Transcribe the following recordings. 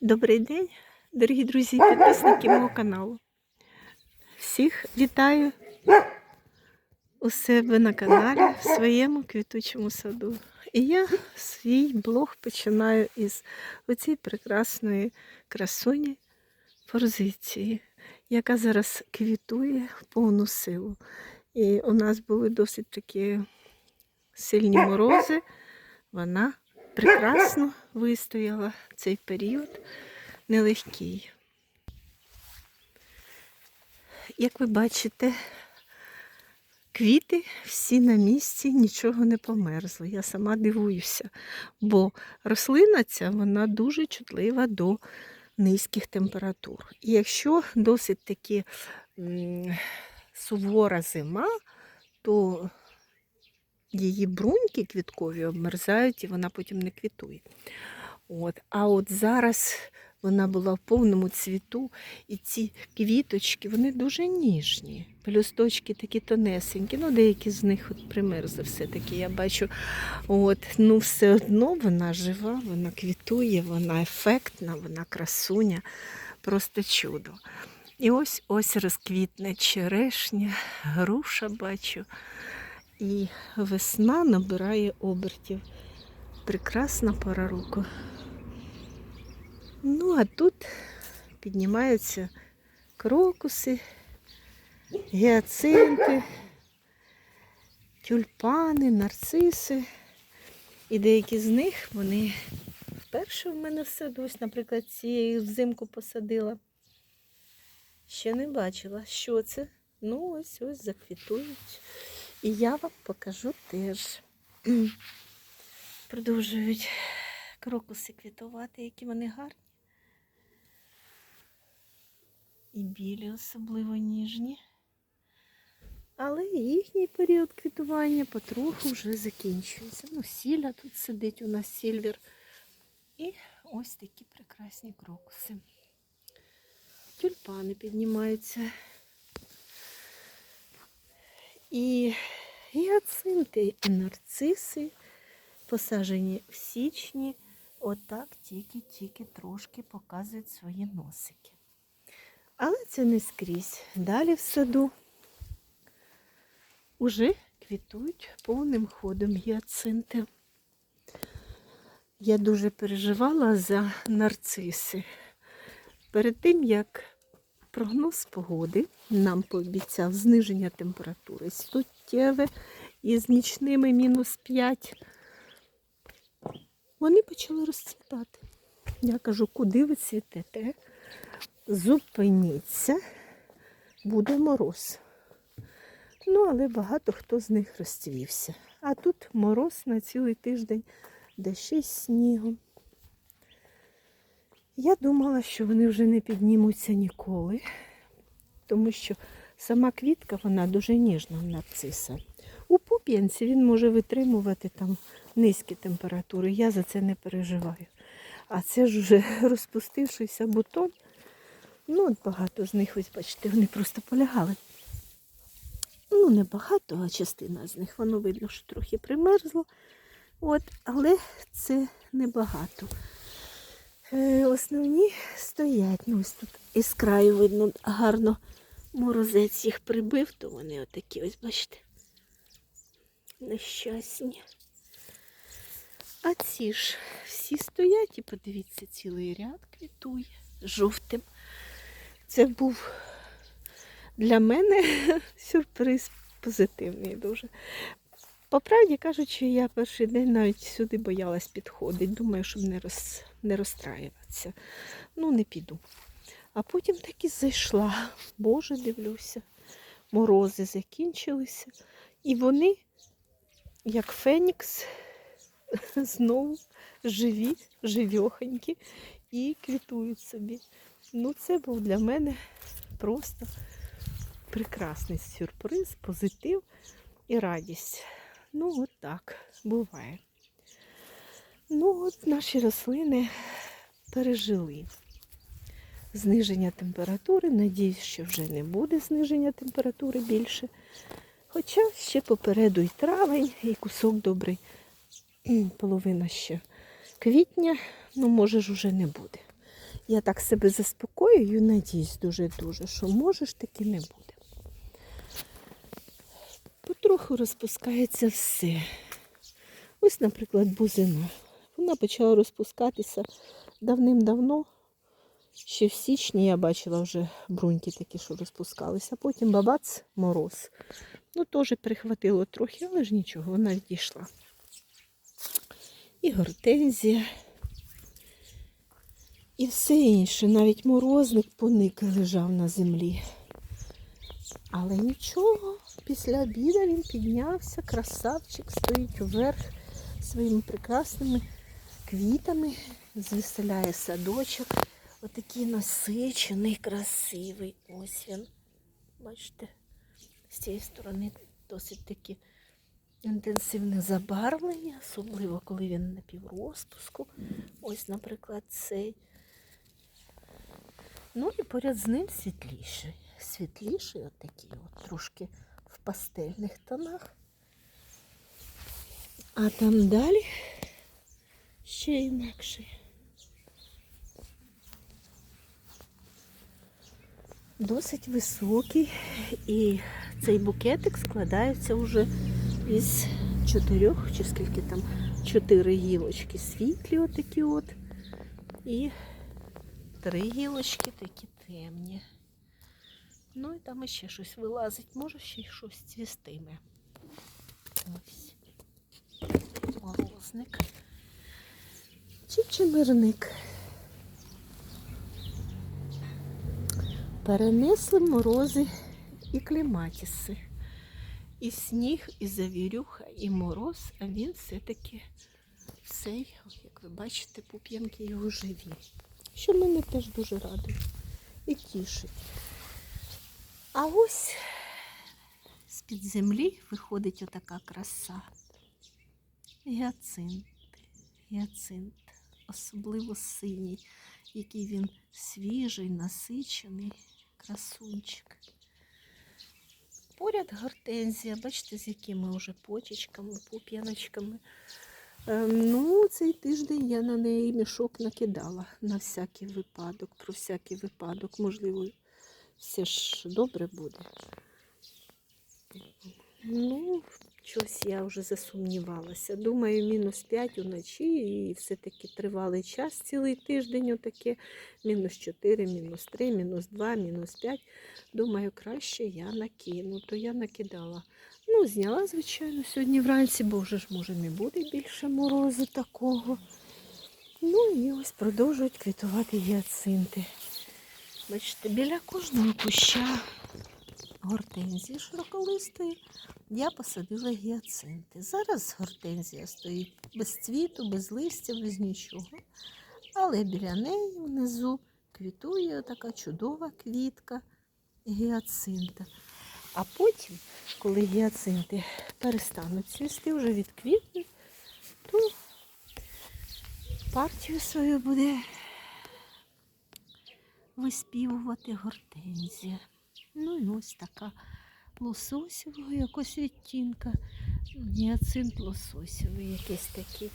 Добрий день, дорогі друзі, підписники мого каналу. Всіх вітаю у себе на каналі в своєму квітучому саду. І я свій блог починаю із оцієї прекрасної красуні форзиції, яка зараз квітує в повну силу. І у нас були досить такі сильні морози. Вона прекрасно вистояла цей період нелегкий. Як ви бачите, квіти всі на місці, нічого не померзло. Я сама дивуюся, бо рослина ця вона дуже чутлива до низьких температур. І якщо досить таки сувора зима, то її бруньки квіткові обмерзають і вона потім не квітує. От. А от зараз вона була в повному цвіту, і ці квіточки вони дуже ніжні. Пелюсточки такі тонесенькі, ну деякі з них от примерзли все-таки. Я бачу, от, ну все одно вона жива, вона квітує, вона ефектна, вона красуня, просто чудо. І ось ось розквітне черешня, груша бачу. І весна набирає обертів. Прекрасна пора року. Ну, а тут піднімаються крокуси, гіацинти, тюльпани, нарциси. І деякі з них вони вперше в мене в саду, ось, наприклад, цієї взимку посадила. Ще не бачила, що це. Ну, ось ось заквітують. І я вам покажу теж. Продовжують крокуси квітувати, які вони гарні. І білі особливо ніжні. Але їхній період квітування потроху вже закінчується. Ну, сіля тут сидить у нас сільвер. І ось такі прекрасні крокуси. Тюльпани піднімаються. І гіацинти і нарциси посаджені в січні, отак тільки-тільки трошки показують свої носики. Але це не скрізь. Далі в саду уже квітують повним ходом гіацинти. Я дуже переживала за нарциси. Перед тим, як прогноз погоди нам пообіцяв зниження температури суттєве із нічними мінус 5. Вони почали розцвітати. Я кажу, куди ви цвітете? Зупиніться, буде мороз. Ну, але багато хто з них розцвівся. А тут мороз на цілий тиждень, де ще й снігом. Я думала, що вони вже не піднімуться ніколи, тому що сама квітка вона дуже ніжна нарциса. У пуп'янці він може витримувати там низькі температури. Я за це не переживаю. А це ж вже розпустившийся бутон. Ну, багато з них, ось бачите, вони просто полягали. Ну, не багато, а частина з них. Воно видно, що трохи примерзло. От, але це небагато. Е, Основні стоять. Ну, ось тут із краю видно гарно морозець їх прибив, то вони отакі, ось бачите, нещасні. А ці ж всі стоять і подивіться, цілий ряд квітує жовтим. Це був для мене сюрприз позитивний дуже. По правді кажучи, я перший день навіть сюди боялась підходити. Думаю, щоб не роз, не розстраюватися. Ну, не піду. А потім таки зайшла. Боже, дивлюся. Морози закінчилися. І вони, як Фенікс, знову живі, живьохонькі і квітують собі. Ну, це був для мене просто прекрасний сюрприз, позитив і радість. Ну, от так буває. Ну, от наші рослини пережили зниження температури. Надіюсь, що вже не буде зниження температури більше. Хоча ще попереду і травень, і кусок добрий, половина ще квітня, ну, може ж уже не буде. Я так себе заспокоюю, надіюсь дуже-дуже, що може ж таки не буде. Потроху розпускається все. Ось, наприклад, бузина. Вона почала розпускатися давним-давно. Ще в січні я бачила вже бруньки такі, що розпускалися. Потім бабац, мороз. Ну, теж перехватило трохи, але ж нічого, вона відійшла. І гортензія. І все інше, навіть морозник поник лежав на землі. Але нічого, після обіду він піднявся, красавчик, стоїть вверх своїми прекрасними квітами, звеселяє садочок. Отакий насичений, красивий. Ось він. Бачите, з цієї сторони досить таки інтенсивне забарвлення, особливо коли він на піврозпуску. Ось, наприклад, цей. Ну і поряд з ним світліший. Світліший, отакий, от, трошки в пастельних тонах. А там далі ще інакший. Досить високий, і цей букетик складається вже із чотирьох, чи скільки там, чотири гілочки світлі, отакі от, і три гілочки такі темні. Ну і там ще щось вилазить, може ще й щось цвістиме. Ось. Морозник. Чи чимирник. Перенесли морози і кліматіси. І сніг, і завірюха, і мороз, а він все-таки цей, як ви бачите, пуп'янки його живі. Що мене теж дуже радує і тішить. А ось з-під землі виходить отака краса. Гіацинт. Гіацинт. Особливо синій, який він свіжий, насичений, красунчик. Поряд гортензія, бачите, з якими вже почечками, пуп'яночками. Ем, Ну, цей тиждень я на неї мішок накидала на всякий випадок, про всякий випадок. Можливо, все ж добре буде. Ну, щось я вже засумнівалася. Думаю, мінус 5 уночі і все-таки тривалий час, цілий тиждень, отаке. Мінус 4, мінус 3, мінус 2, мінус 5. Думаю, краще я накину. То я накидала. Ну, зняла, звичайно, сьогодні вранці, бо вже ж може не буде більше морозу такого. Ну і ось продовжують квітувати гіацинти. Бачите, біля кожного куща гортензії широколистої я посадила гіацинти. Зараз гортензія стоїть без цвіту, без листя, без нічого. Але біля неї внизу квітує така чудова квітка гіацинта. А потім, коли гіацинти перестануть цвісти, вже відквітнуть, то партію свою буде виспівувати гортензія. Ну і ось така лососєвого якось відтінка. Гіацинт лососєвий якийсь такий.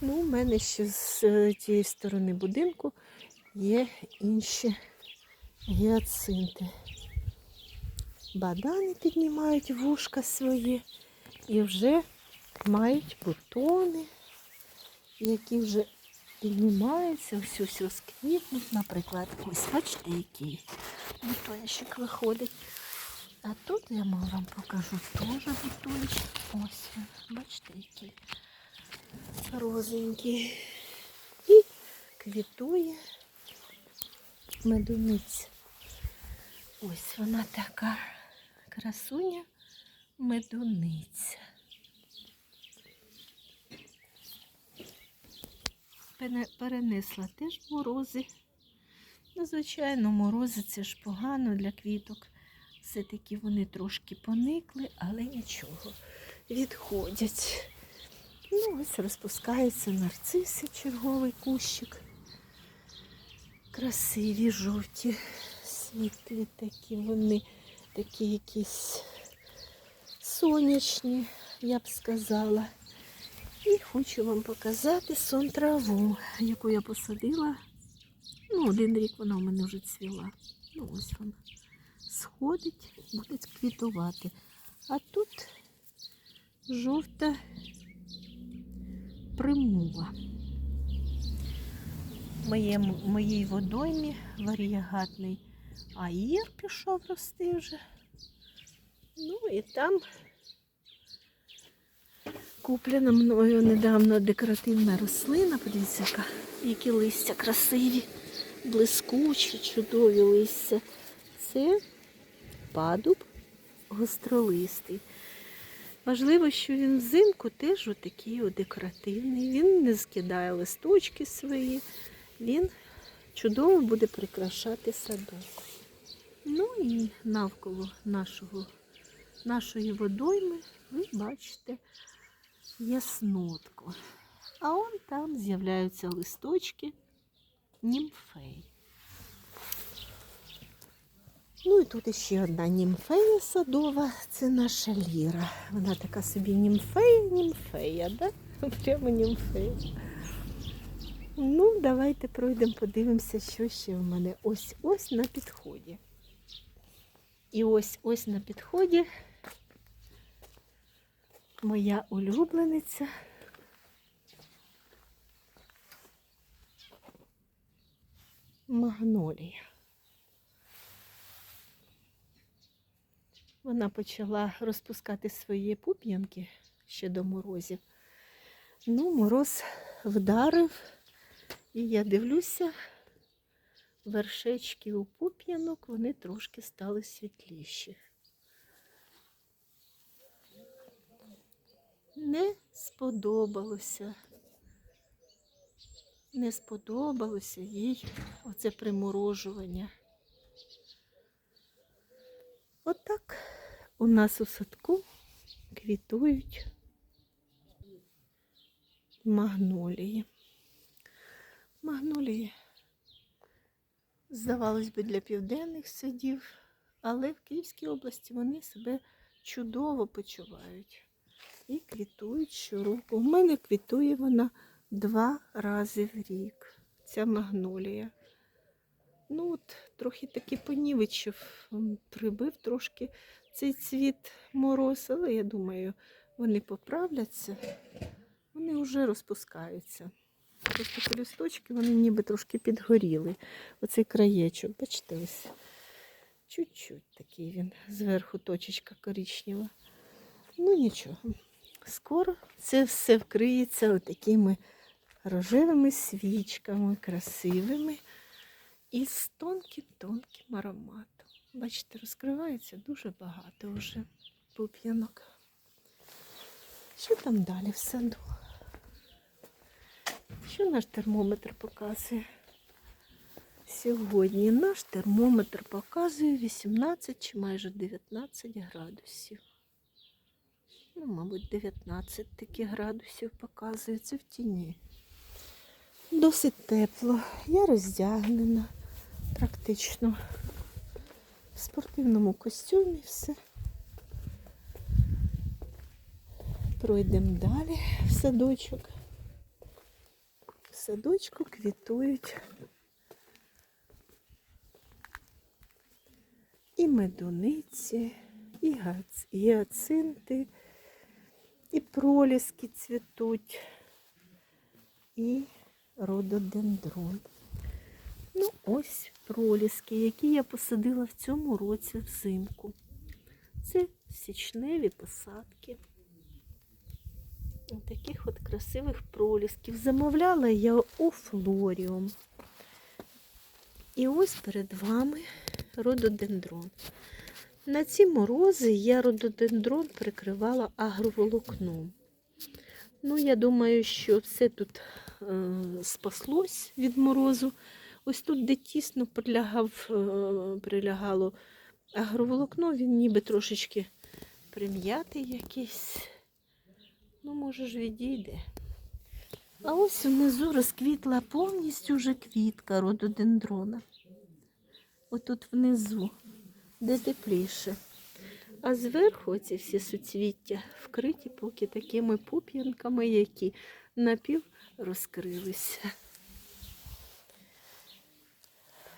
Ну, у мене ще з тієї сторони будинку є інші гіацинти. Бадани піднімають вушка свої і вже мають бутони, які вже піднімаються, ось ось розквітнуть, наприклад, ось бачите, який бутончик виходить. А тут я вам покажу теж бутончик. Ось бачите, який розенький. І квітує медуниця. Ось вона така красуня медуниця. Перенесла теж морози. Ну, звичайно, морози це ж погано для квіток. Все-таки вони трошки поникли, але нічого, відходять. Ну, ось розпускаються нарциси, черговий кущик. Красиві, жовті, світлі такі, вони такі якісь сонячні, я б сказала. І хочу вам показати сон траву, яку я посадила Ну, один рік вона у мене вже цвіла. Ну, ось вона сходить, буде квітувати. А тут жовта примула. В моїй водоймі варієгатний аїр пішов рости вже. Ну і там куплена мною недавно декоративна рослина. Подивіться, які листя красиві, блискучі, чудові листя. Це падуб гостролистий. Важливо, що він взимку теж отакий декоративний. Він не скидає листочки свої, він чудово буде прикрашати садок. Ну і навколо нашого, нашої водойми ви бачите яснотку. А он там з'являються листочки німфей. Ну і тут ще одна німфея садова, це наша Ліра. Вона така собі німфея, німфея, да? Прямо німфея. Ну, давайте пройдемо, подивимося, що ще в мене ось ось на підході. І ось ось на підході моя улюблениця. Магнолія. Вона почала розпускати свої пуп'янки ще до морозів. Ну, мороз вдарив, і я дивлюся, вершечки у пуп'янок, вони трошки стали світліші. Не сподобалося. Не сподобалося їй оце приморожування. Отак у нас у садку квітують магнолії. Магнолії, здавалось би, для південних садів, але в Київській області вони себе чудово почувають і квітують щороку. У мене квітує вона два рази в рік. Ця магнолія. Ну от, трохи таки понівечив, прибив трошки цей цвіт мороз, але я думаю, вони поправляться, вони вже розпускаються. Просто листочки, вони ніби трошки підгоріли. Оцей краєчок, бачите, ось чуть-чуть такий він, зверху точечка коричнева. Ну нічого, скоро це все вкриється отакими рожевими свічками, красивими і з тонким-тонким ароматом. Бачите, розкривається дуже багато вже пуп'янок. Що там далі в саду? Що наш термометр показує? Сьогодні наш термометр показує 18 чи майже 19 градусів. Ну, мабуть, 19 таки градусів показує. Це в тіні. Досить тепло. Я роздягнена практично в спортивному костюмі все. Пройдемо далі в садочок. В садочку квітують і медуниці, і гіацинти, і проліски цвітуть, і рододендрон. Ну, ось проліски, які я посадила в цьому році взимку. Це січневі посадки. Таких от красивих пролісків. Замовляла я у Флоріум. І ось перед вами рододендрон. На ці морози я рододендрон прикривала агроволокном. Ну, я думаю, що все тут спаслось від морозу. Ось тут, де тісно прилягав, е, прилягало агроволокно, він ніби трошечки прим'ятий якийсь. Ну, може ж відійде. А ось внизу розквітла повністю вже квітка рододендрона. Отут внизу, де тепліше. А зверху ці всі суцвіття вкриті поки такими пуп'янками, які напів розкрилися.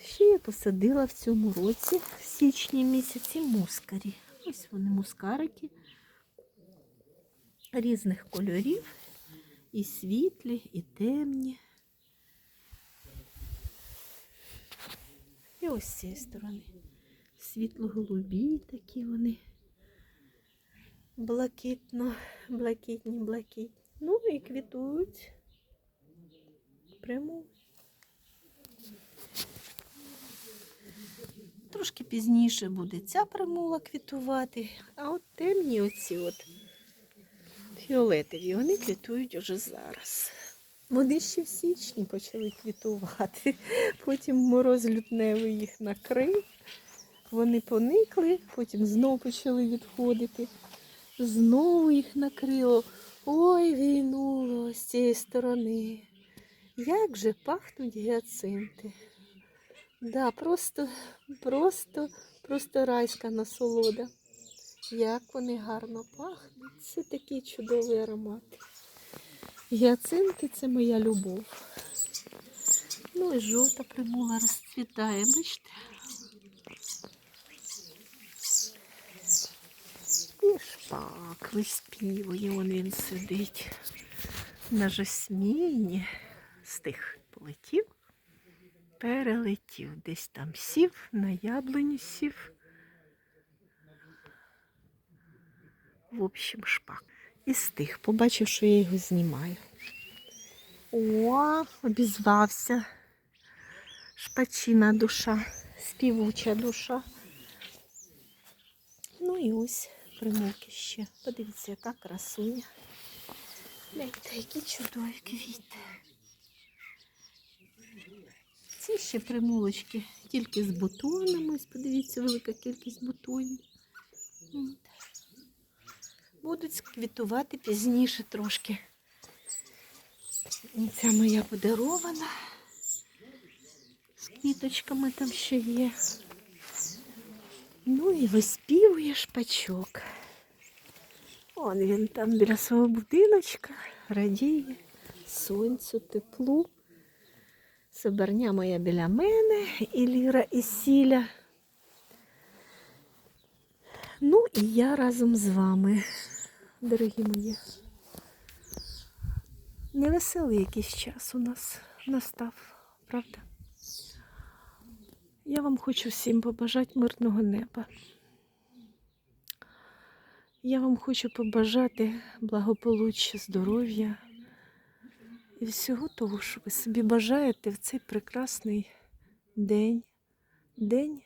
Ще я посадила в цьому році, в січні місяці, мускарі. Ось вони мускарики різних кольорів, і світлі, і темні. І ось з цієї сторони. Світло-голубі такі вони. Блакитно, блакитні, блакитні. Ну і квітують. Прямо. Трошки пізніше буде ця примула квітувати, а от темні оці от фіолетові, вони квітують уже зараз. Вони ще в січні почали квітувати. Потім мороз лютневий їх накрив. Вони поникли, потім знову почали відходити. Знову їх накрило. Ой, війнуло з цієї сторони. Як же пахнуть гіацинти. Да, просто, просто, просто райська насолода. Як вони гарно пахнуть. Це такий чудовий аромат. Гіацинти це моя любов. Ну і жовта примула розцвітає, бачите? Шпак виспівує, вон він сидить на жасміні. З тих полетів, перелетів, десь там сів, на яблуню сів. В общем, шпак. І стих, побачив, що я його знімаю. О, обізвався. Шпачина душа, співуча душа. Ну і ось примулки ще. Подивіться, яка красуня. Гляньте, які чудові квіти. Ці ще примулочки тільки з бутонами. Подивіться, велика кількість бутонів. Будуть квітувати пізніше трошки. І Ця моя подарована. З квіточками там ще є. Ну і виспівує шпачок. Он він там біля свого будиночка радіє сонцю, теплу. Соберня моя біля мене, і Ліра, і Сіля. Ну і я разом з вами, дорогі мої. Невеселий якийсь час у нас настав, правда? Я вам хочу всім побажати мирного неба. Я вам хочу побажати благополуччя, здоров'я і всього того, що ви собі бажаєте в цей прекрасний день, день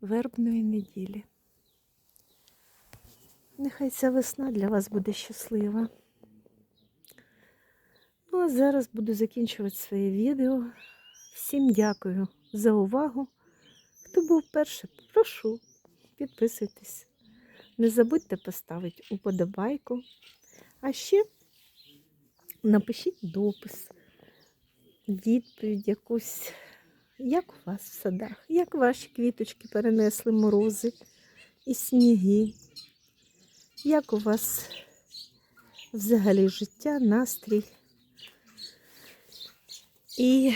вербної неділі. Нехай ця весна для вас буде щаслива. Ну, а зараз буду закінчувати своє відео. Всім дякую за увагу. Хто був перший, прошу, підписуйтесь. Не забудьте поставити уподобайку. А ще напишіть допис, відповідь якусь. Як у вас в садах? Як ваші квіточки перенесли морози і сніги? Як у вас взагалі життя, настрій? І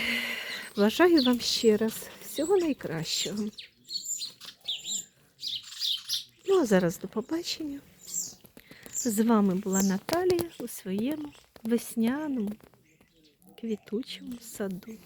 бажаю вам ще раз всього найкращого. Ну, а зараз до побачення. З вами була Наталія у своєму весняному квітучому саду.